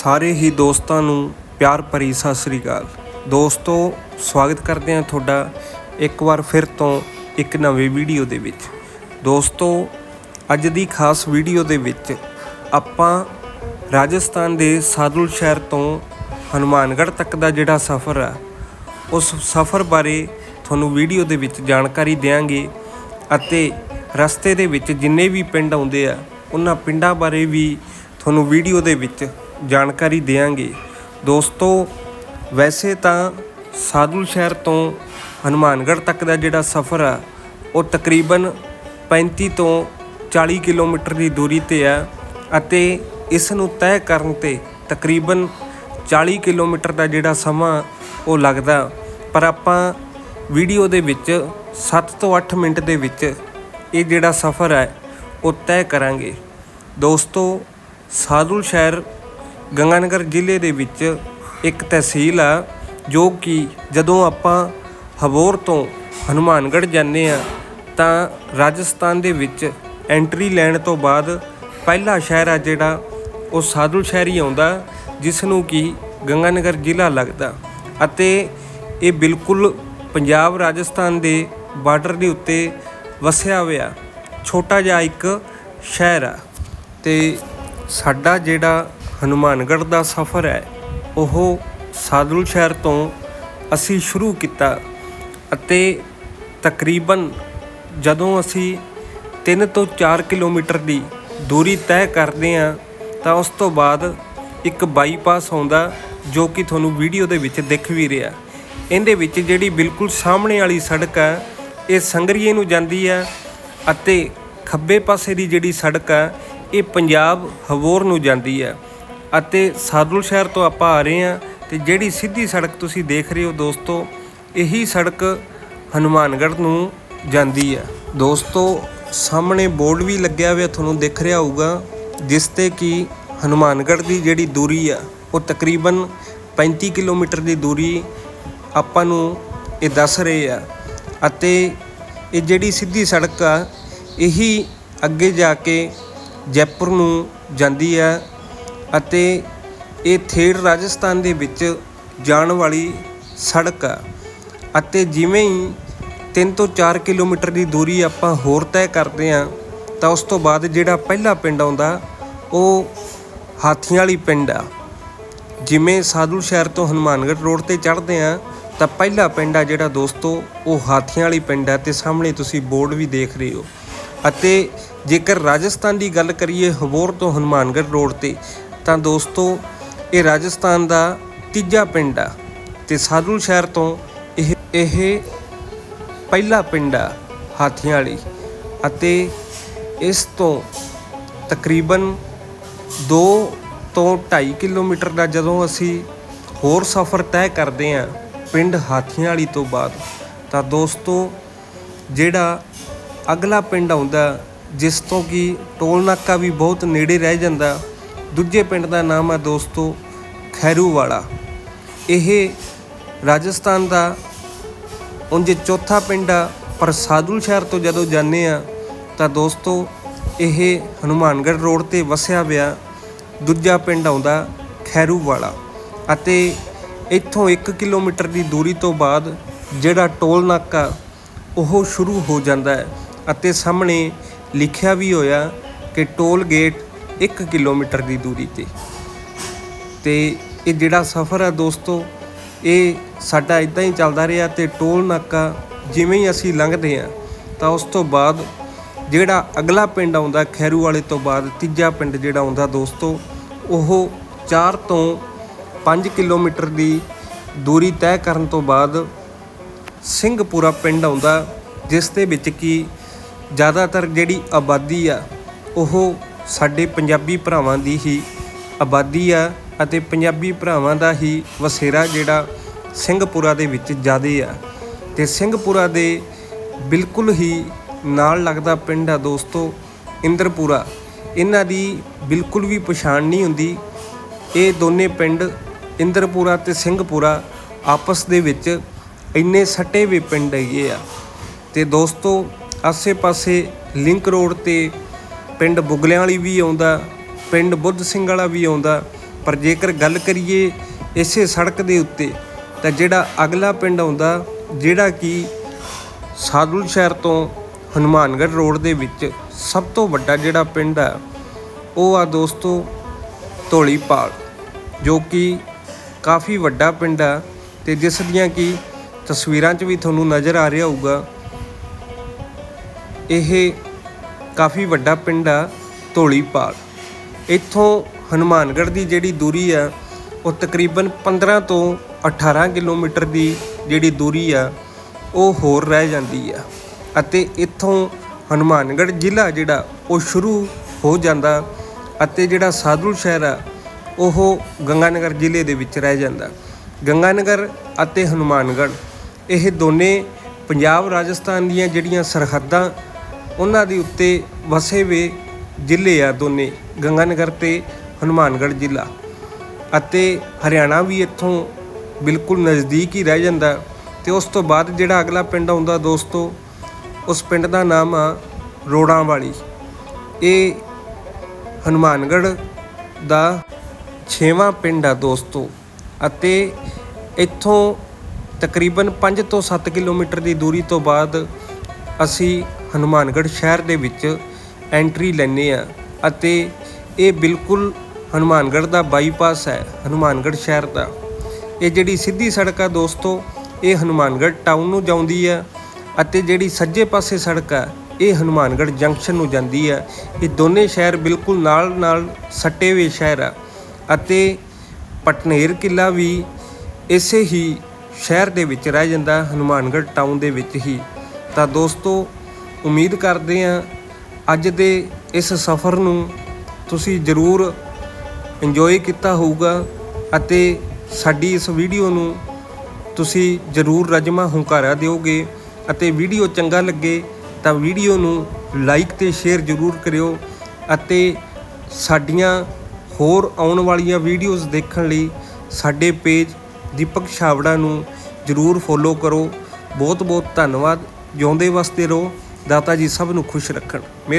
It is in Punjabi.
ਸਾਰੇ ਹੀ ਦੋਸਤਾਂ ਨੂੰ ਪਿਆਰ ਭਰੀ ਸਤਿ ਸ੍ਰੀ ਅਕਾਲ। ਦੋਸਤੋ, ਸਵਾਗਤ ਕਰਦੇ ਹਾਂ ਤੁਹਾਡਾ ਇੱਕ ਵਾਰ ਫਿਰ ਤੋਂ ਇੱਕ ਨਵੇਂ ਵੀਡੀਓ ਦੇ ਵਿੱਚ। ਦੋਸਤੋ, ਅੱਜ ਦੀ ਖਾਸ ਵੀਡੀਓ ਦੇ ਵਿੱਚ ਆਪਾਂ ਰਾਜਸਥਾਨ ਦੇ ਸਾਦੁਲ ਸ਼ਹਿਰ ਤੋਂ ਹਨੂਮਾਨਗੜ੍ਹ ਤੱਕ ਦਾ ਜਿਹੜਾ ਸਫ਼ਰ ਆ, ਉਸ ਸਫ਼ਰ ਬਾਰੇ ਤੁਹਾਨੂੰ ਵੀਡੀਓ ਦੇ ਵਿੱਚ ਜਾਣਕਾਰੀ ਦੇਵਾਂਗੇ ਅਤੇ ਰਸਤੇ ਦੇ ਵਿੱਚ ਜਿੰਨੇ ਵੀ ਪਿੰਡ ਆਉਂਦੇ ਆ, ਉਹਨਾਂ ਪਿੰਡਾਂ ਬਾਰੇ ਵੀ ਤੁਹਾਨੂੰ ਵੀਡੀਓ ਦੇ ਵਿੱਚ ਜਾਣਕਾਰੀ ਦੇਵਾਂਗੇ ਦੋਸਤੋ, ਵੈਸੇ ਤਾਂ ਸਾਧੂ ਸ਼ਹਿਰ ਤੋਂ ਹਨੂਮਾਨਗੜ੍ਹ ਤੱਕ ਦਾ ਜਿਹੜਾ ਸਫ਼ਰ ਆ, ਉਹ ਤਕਰੀਬਨ 35 ਤੋਂ 40 ਕਿਲੋਮੀਟਰ ਦੀ ਦੂਰੀ ਤੇ ਆ ਅਤੇ ਇਸ ਨੂੰ ਤੈਅ ਕਰਨ ਤੇ ਤਕਰੀਬਨ 40 ਕਿਲੋਮੀਟਰ ਦਾ ਜਿਹੜਾ ਸਮਾਂ ਉਹ ਲੱਗਦਾ। ਪਰ ਆਪਾਂ ਵੀਡੀਓ ਦੇ ਵਿੱਚ 7 ਤੋਂ 8 ਮਿੰਟ ਦੇ ਵਿੱਚ ਇਹ ਜਿਹੜਾ ਸਫ਼ਰ ਹੈ, ਉਹ ਤੈਅ ਕਰਾਂਗੇ। ਦੋਸਤੋ ਸਾਧੂ ਸ਼ਹਿਰ ਗੰਗਾਨਗਰ ਜ਼ਿਲ੍ਹੇ ਦੇ ਵਿੱਚ ਇੱਕ ਤਹਿਸੀਲ ਆ, ਜੋ ਕਿ ਜਦੋਂ ਆਪਾਂ ਹਬੋਰ ਤੋਂ ਹਨੂਮਾਨਗੜ੍ਹ ਜਾਂਦੇ ਆ ਤਾਂ ਰਾਜਸਥਾਨ ਦੇ ਵਿੱਚ ਐਂਟਰੀ ਲੈਣ ਤੋਂ ਬਾਅਦ ਪਹਿਲਾ ਸ਼ਹਿਰ ਆ ਜਿਹੜਾ, ਉਹ ਸਾਧੂ ਸ਼ਹਿਰ ਹੀ ਆਉਂਦਾ ਜਿਸ ਨੂੰ ਕਿ ਗੰਗਾਨਗਰ ਜ਼ਿਲ੍ਹਾ ਲੱਗਦਾ। ਅਤੇ ਇਹ ਬਿਲਕੁਲ ਪੰਜਾਬ ਰਾਜਸਥਾਨ ਦੇ ਬਾਰਡਰ ਦੇ ਉੱਤੇ ਵਸਿਆ ਹੋਇਆ ਛੋਟਾ ਜਿਹਾ ਇੱਕ ਸ਼ਹਿਰ ਆ। ਤੇ ਸਾਡਾ ਜਿਹੜਾ ਹਨੂਮਾਨਗੜ੍ਹ ਦਾ ਸਫ਼ਰ ਹੈ। ਉਹ ਸਾਦੁਲ ਸ਼ਹਿਰ ਤੋਂ ਅਸੀਂ ਸ਼ੁਰੂ ਕੀਤਾ ਅਤੇ ਤਕਰੀਬਨ ਜਦੋਂ ਅਸੀਂ 3 ਤੋਂ 4 ਕਿਲੋਮੀਟਰ ਦੀ ਦੂਰੀ ਤੈਅ ਕਰਦੇ ਹਾਂ, ਤਾਂ ਉਸ ਤੋਂ ਬਾਅਦ ਇੱਕ ਬਾਈਪਾਸ ਆਉਂਦਾ ਜੋ ਕਿ ਤੁਹਾਨੂੰ ਵੀਡੀਓ ਦੇ ਵਿੱਚ ਦਿਖ ਵੀ ਰਿਹਾ। ਇਹਦੇ ਵਿੱਚ ਜਿਹੜੀ ਬਿਲਕੁਲ ਸਾਹਮਣੇ ਵਾਲੀ ਸੜਕ ਆ ਇਹ ਸੰਗਰੀਏ ਨੂੰ ਜਾਂਦੀ ਹੈ ਅਤੇ ਖੱਬੇ ਪਾਸੇ ਦੀ ਜਿਹੜੀ ਸੜਕ ਆ ਇਹ ਪੰਜਾਬ ਹਵੋਰ ਨੂੰ ਜਾਂਦੀ ਹੈ। ਅਤੇ ਸਾਦੁਲ ਸ਼ਹਿਰ ਤੋਂ ਆਪਾਂ ਆ ਰਹੇ ਹਾਂ ਤੇ ਜਿਹੜੀ ਸਿੱਧੀ ਸੜਕ ਤੁਸੀਂ ਦੇਖ ਰਹੇ ਹੋ ਦੋਸਤੋ, ਇਹੀ ਸੜਕ ਹਨੂਮਾਨਗੜ੍ਹ ਨੂੰ ਜਾਂਦੀ ਹੈ ਦੋਸਤੋ, ਸਾਹਮਣੇ ਬੋਰਡ ਵੀ ਲੱਗਿਆ ਹੋਇਆ ਤੁਹਾਨੂੰ ਦਿਖ ਰਿਹਾ ਹੋਊਗਾ, ਜਿਸ ਤੇ ਕਿ ਹਨੂਮਾਨਗੜ੍ਹ ਦੀ ਜਿਹੜੀ ਦੂਰੀ ਆ, ਉਹ ਤਕਰੀਬਨ 35 ਕਿਲੋਮੀਟਰ ਦੀ ਦੂਰੀ ਆਪਾਂ ਨੂੰ ਇਹ ਦੱਸ ਰਹੇ ਆ। ਅਤੇ ਇਹ ਜਿਹੜੀ ਸਿੱਧੀ ਸੜਕ ਆ, ਇਹੀ ਅੱਗੇ ਜਾ ਕੇ ਜੈਪੁਰ ਨੂੰ ਜਾਂਦੀ ਆ। ਅਤੇ ਇਹ ਥੇੜ ਰਾਜਸਥਾਨ ਦੇ ਵਿੱਚ ਜਾਣ ਵਾਲੀ ਸੜਕ ਆ। ਅਤੇ ਜਿਵੇਂ ਹੀ 3 ਤੋਂ 4 ਕਿਲੋਮੀਟਰ ਦੀ ਦੂਰੀ ਆਪਾਂ ਹੋਰ ਤੈਅ ਕਰਦੇ ਆ ਤਾਂ ਉਸ ਤੋਂ ਬਾਅਦ ਜਿਹੜਾ ਪਹਿਲਾ ਪਿੰਡ ਆਉਂਦਾ, ਉਹ ਹਾਥੀਆਂ ਵਾਲੀ ਪਿੰਡ ਆ। ਜਿਵੇਂ ਸਾਧੂ ਸ਼ਹਿਰ ਤੋਂ ਹਨੂਮਾਨਗੜ੍ਹ ਰੋਡ ਤੇ ਚੜ੍ਹਦੇ ਆ ਤਾਂ ਪਹਿਲਾ ਪਿੰਡ ਆ ਜਿਹੜਾ ਦੋਸਤੋ, ਉਹ ਹਾਥੀਆਂ ਵਾਲੀ ਪਿੰਡ ਆ ਤੇ ਸਾਹਮਣੇ ਤੁਸੀਂ ਬੋਰਡ ਵੀ ਦੇਖ ਰਹੇ ਹੋ। ਅਤੇ ਜੇਕਰ ਰਾਜਸਥਾਨ ਦੀ ਗੱਲ ਕਰੀਏ ਹਬੋਰ ਤੋਂ ਹਨੂਮਾਨਗੜ੍ਹ ਰੋਡ ਤੇ ਤਾਂ ਦੋਸਤੋ, ਇਹ ਰਾਜਸਥਾਨ ਦਾ ਤੀਜਾ ਪਿੰਡ ਆ ਤੇ ਸਾਧੂ ਸ਼ਹਿਰ ਤੋਂ ਇਹ ਇਹ ਪਹਿਲਾ ਪਿੰਡ ਆ ਹਾਥੀਆਂ ਵਾਲੀ ਅਤੇ ਇਸ ਤੋਂ ਤਕਰੀਬਨ 2 ਤੋਂ 2.5 ਕਿਲੋਮੀਟਰ ਦਾ ਜਦੋਂ ਅਸੀਂ ਹੋਰ ਸਫ਼ਰ ਤੈਅ ਕਰਦੇ ਹਾਂ ਪਿੰਡ ਹਾਥੀਆਂ ਵਾਲੀ ਤੋਂ ਬਾਅਦ, ਤਾਂ ਦੋਸਤੋ ਜਿਹੜਾ ਅਗਲਾ ਪਿੰਡ ਆਉਂਦਾ, ਜਿਸ ਤੋਂ ਕਿ ਟੋਲ ਨਾਕਾ ਵੀ ਬਹੁਤ ਨੇੜੇ ਰਹਿ ਜਾਂਦਾ ਦੂਜੇ ਪਿੰਡ ਦਾ ਨਾਮ ਹੈ ਦੋਸਤੋ ਖੈਰੂ ਇਹ ਰਾਜਸਥਾਨ ਦਾ ਉਂਝ ਚੌਥਾ ਪਿੰਡ ਆ, ਪਰ ਸਾਦੁਲ ਸ਼ਹਿਰ ਤੋਂ ਜਦੋਂ ਜਾਂਦੇ ਆ, ਤਾਂ ਦੋਸਤੋ ਇਹ ਹਨੂਮਾਨਗੜ੍ਹ ਰੋਡ ਤੇ ਵਸਿਆ ਹੋਇਆ ਦੂਜਾ ਪਿੰਡ ਆਉਂਦਾ ਖੈਰੂ ਅਤੇ ਇੱਥੋਂ 1 ਕਿਲੋਮੀਟਰ ਦੀ ਦੂਰੀ ਤੋਂ ਬਾਅਦ ਜਿਹੜਾ ਟੋਲ ਨਾਕਾ ਉਹ ਸ਼ੁਰੂ ਹੋ ਜਾਂਦਾ ਹੈ ਅਤੇ ਸਾਹਮਣੇ ਲਿਖਿਆ ਵੀ ਹੋਇਆ ਕਿ ਟੋਲ ਗੇਟ 1 ਕਿਲੋਮੀਟਰ ਦੀ ਦੂਰੀ ਤੇ। ਤੇ ਇਹ ਜਿਹੜਾ ਸਫ਼ਰ ਹੈ ਦੋਸਤੋ, ਇਹ ਸਾਡਾ ਇਦਾਂ ਹੀ ਚੱਲਦਾ ਰਿਹਾ ਤੇ ਟੋਲ ਨਾਕਾ ਜਿਵੇਂ ਹੀ ਅਸੀਂ ਲੰਘਦੇ ਆ ਤਾਂ ਉਸ ਤੋਂ ਬਾਅਦ ਜਿਹੜਾ ਅਗਲਾ ਪਿੰਡ ਆਉਂਦਾ ਖੈਰੂ ਵਾਲੇ ਤੋਂ ਬਾਅਦ, ਤੀਜਾ ਪਿੰਡ ਜਿਹੜਾ ਆਉਂਦਾ ਦੋਸਤੋ, ਉਹ 4 ਤੋਂ 5 ਕਿਲੋਮੀਟਰ ਦੀ ਦੂਰੀ ਤੈਅ ਕਰਨ ਤੋਂ ਬਾਅਦ ਸਿੰਘਪੁਰਾ ਪਿੰਡ ਆਉਂਦਾ, ਜਿਸ ਦੇ ਵਿੱਚ ਕੀ ਜ਼ਿਆਦਾਤਰ ਜਿਹੜੀ ਆਬਾਦੀ ਆ, ਉਹ ਸਾਡੇ ਪੰਜਾਬੀ ਭਰਾਵਾਂ ਦੀ ਹੀ ਆਬਾਦੀ ਆ ਅਤੇ ਪੰਜਾਬੀ ਭਰਾਵਾਂ ਦਾ ਹੀ ਵਸੇਰਾ ਜਿਹੜਾ ਸਿੰਘਪੁਰਾ ਦੇ ਵਿੱਚ ਜ਼ਿਆਦੇ ਆ। ਤੇ ਸਿੰਘਪੁਰਾ ਦੇ ਬਿਲਕੁਲ ਹੀ ਨਾਲ ਲੱਗਦਾ ਪਿੰਡ ਆ ਦੋਸਤੋ, ਇੰਦਰਪੁਰਾ। ਇਹਨਾਂ ਦੀ ਬਿਲਕੁਲ ਵੀ ਪਛਾਣ ਨਹੀਂ ਹੁੰਦੀ। ਇਹ ਦੋਨੇ ਪਿੰਡ, ਇੰਦਰਪੁਰਾ ਤੇ ਸਿੰਘਪੁਰਾ, ਆਪਸ ਦੇ ਵਿੱਚ ਇੰਨੇ ਸੱਟੇ ਵੀ ਪਿੰਡ ਹੈਗੇ ਆ। ਤੇ ਦੋਸਤੋ, ਆਸੇ-ਪਾਸੇ ਲਿੰਕ ਰੋਡ ਤੇ ਪਿੰਡ ਬੁਗਲਿਆਂ ਵਾਲੀ ਵੀ ਆਉਂਦਾ, ਪਿੰਡ ਬੁੱਧ ਸਿੰਘ ਵਾਲਾ ਵੀ ਆਉਂਦਾ, ਪਰ ਜੇਕਰ ਗੱਲ ਕਰੀਏ ਇਸੇ ਸੜਕ ਦੇ ਉੱਤੇ, ਤਾਂ ਜਿਹੜਾ ਅਗਲਾ ਪਿੰਡ ਆਉਂਦਾ, ਜਿਹੜਾ ਕਿ ਸਾਦੁਲ ਸ਼ਹਿਰ ਤੋਂ ਹਨੂਮਾਨਗੜ੍ਹ ਰੋਡ ਦੇ ਵਿੱਚ ਸਭ ਤੋਂ ਵੱਡਾ ਜਿਹੜਾ ਪਿੰਡ ਆ ਉਹ ਆ ਦੋਸਤੋ ਧੌਲੀਪਾਲ, ਜੋ ਕਿ ਕਾਫੀ ਵੱਡਾ ਪਿੰਡ ਆ ਤੇ ਜਿਸ ਦੀਆਂ ਕਿ ਤਸਵੀਰਾਂ 'ਚ ਵੀ ਤੁਹਾਨੂੰ ਨਜ਼ਰ ਆ ਰਿਹਾ ਹੋਊਗਾ, ਇਹ ਕਾਫੀ ਵੱਡਾ ਪਿੰਡ ਆ ਧੌਲੀਪਾਲ ਇੱਥੋਂ ਹਨੂਮਾਨਗੜ੍ਹ ਦੀ ਜਿਹੜੀ ਦੂਰੀ ਆ, ਉਹ ਤਕਰੀਬਨ 15 ਤੋਂ 18 ਕਿਲੋਮੀਟਰ ਦੀ ਜਿਹੜੀ ਦੂਰੀ ਆ, ਉਹ ਹੋਰ ਰਹਿ ਜਾਂਦੀ ਆ। ਅਤੇ ਇੱਥੋਂ ਹਨੂਮਾਨਗੜ੍ਹ ਜ਼ਿਲ੍ਹਾ ਜਿਹੜਾ, ਉਹ ਸ਼ੁਰੂ ਹੋ ਜਾਂਦਾ ਅਤੇ ਜਿਹੜਾ ਸਾਧੂ ਸ਼ਹਿਰ ਆ, ਉਹ ਗੰਗਾਨਗਰ ਜ਼ਿਲ੍ਹੇ ਦੇ ਵਿੱਚ ਰਹਿ ਜਾਂਦਾ। ਗੰਗਾਨਗਰ ਅਤੇ ਹਨੂਮਾਨਗੜ੍ਹ, ਇਹ ਦੋਨੇ ਪੰਜਾਬ ਰਾਜਸਥਾਨ ਦੀਆਂ ਜਿਹੜੀਆਂ ਸਰਹੱਦਾਂ ਉਹਨਾਂ ਦੇ ਉੱਤੇ ਵਸੇ ਵੇ ਜ਼ਿਲ੍ਹੇ ਆ ਦੋਨੇ, ਗੰਗਾਨਗਰ ਤੇ ਹਨੂਮਾਨਗੜ੍ਹ ਜ਼ਿਲ੍ਹਾ। ਅਤੇ ਹਰਿਆਣਾ ਵੀ ਇੱਥੋਂ ਬਿਲਕੁਲ ਨਜ਼ਦੀਕ ਹੀ ਰਹਿ ਜਾਂਦਾ। ਤੇ ਉਸ ਤੋਂ ਬਾਅਦ ਜਿਹੜਾ ਅਗਲਾ ਪਿੰਡ ਆਉਂਦਾ ਦੋਸਤੋ, ਉਸ ਪਿੰਡ ਦਾ ਨਾਮ ਆ ਰੋੜਾਂ ਵਾਲੀ ਇਹ ਹਨੂਮਾਨਗੜ੍ਹ ਦਾ 6ਵਾਂ ਪਿੰਡ ਆ ਦੋਸਤੋ ਅਤੇ ਇੱਥੋਂ ਤਕਰੀਬਨ 5 ਤੋਂ 7 ਕਿਲੋਮੀਟਰ ਦੀ ਦੂਰੀ ਤੋਂ ਬਾਅਦ ਅਸੀਂ ਹਨੂਮਾਨਗੜ੍ਹ ਸ਼ਹਿਰ ਦੇ ਵਿੱਚ ਐਂਟਰੀ ਲੈਂਦੇ ਆ ਅਤੇ ਇਹ ਬਿਲਕੁਲ ਹਨੂਮਾਨਗੜ੍ਹ ਦਾ ਬਾਈਪਾਸ ਹੈ, ਹਨੂਮਾਨਗੜ੍ਹ ਸ਼ਹਿਰ ਦਾ। ਇਹ ਜਿਹੜੀ ਸਿੱਧੀ ਸੜਕ ਆ ਦੋਸਤੋ, ਇਹ ਹਨੂਮਾਨਗੜ੍ਹ ਟਾਊਨ ਨੂੰ ਜਾਂਦੀ ਆ ਅਤੇ ਜਿਹੜੀ ਸੱਜੇ ਪਾਸੇ ਸੜਕ ਆ, ਇਹ ਹਨੂਮਾਨਗੜ੍ਹ ਜੰਕਸ਼ਨ ਨੂੰ ਜਾਂਦੀ ਆ ਇਹ ਦੋਨੇ ਸ਼ਹਿਰ ਬਿਲਕੁਲ ਨਾਲ ਨਾਲ ਸੱਟੇ ਹੋਏ ਸ਼ਹਿਰ ਆ ਅਤੇ ਪਟਨੇਰ ਕਿਲਾ ਵੀ ਇਸੇ ਹੀ ਸ਼ਹਿਰ ਦੇ ਵਿੱਚ ਰਹਿ ਜਾਂਦਾ, ਹਨੂਮਾਨਗੜ੍ਹ ਟਾਊਨ ਦੇ ਵਿੱਚ ਹੀ। ਤਾਂ ਦੋਸਤੋ ਉਮੀਦ ਕਰਦੇ ਹਾਂ ਅੱਜ ਦੇ ਇਸ ਸਫ਼ਰ ਨੂੰ ਤੁਸੀਂ ਜ਼ਰੂਰ ਇੰਜੋਏ ਕੀਤਾ ਹੋਊਗਾ ਅਤੇ ਸਾਡੀ ਇਸ ਵੀਡੀਓ ਨੂੰ ਤੁਸੀਂ ਜ਼ਰੂਰ ਰਜਮਾ ਹੁੰਕਾਰਾ ਦਿਓਗੇ ਅਤੇ ਵੀਡੀਓ ਚੰਗਾ ਲੱਗੇ ਤਾਂ ਵੀਡੀਓ ਨੂੰ ਲਾਈਕ ਤੇ ਸ਼ੇਅਰ ਜ਼ਰੂਰ ਕਰਿਓ ਅਤੇ ਸਾਡੀਆਂ ਹੋਰ ਆਉਣ ਵਾਲੀਆਂ ਵੀਡੀਓਜ਼ ਦੇਖਣ ਲਈ ਸਾਡੇ ਪੇਜ ਦੀਪਕ ਛਾਵੜਾ ਨੂੰ ਜ਼ਰੂਰ ਫੋਲੋ ਕਰੋ। ਬਹੁਤ ਬਹੁਤ ਧੰਨਵਾਦ। ਜਿਉਂਦੇ ਵਸਦੇ ਰਹੋ। ਦਾਤਾ ਜੀ ਸਭ ਨੂੰ ਖੁਸ਼ ਰੱਖਣ। ਮੇਰੇ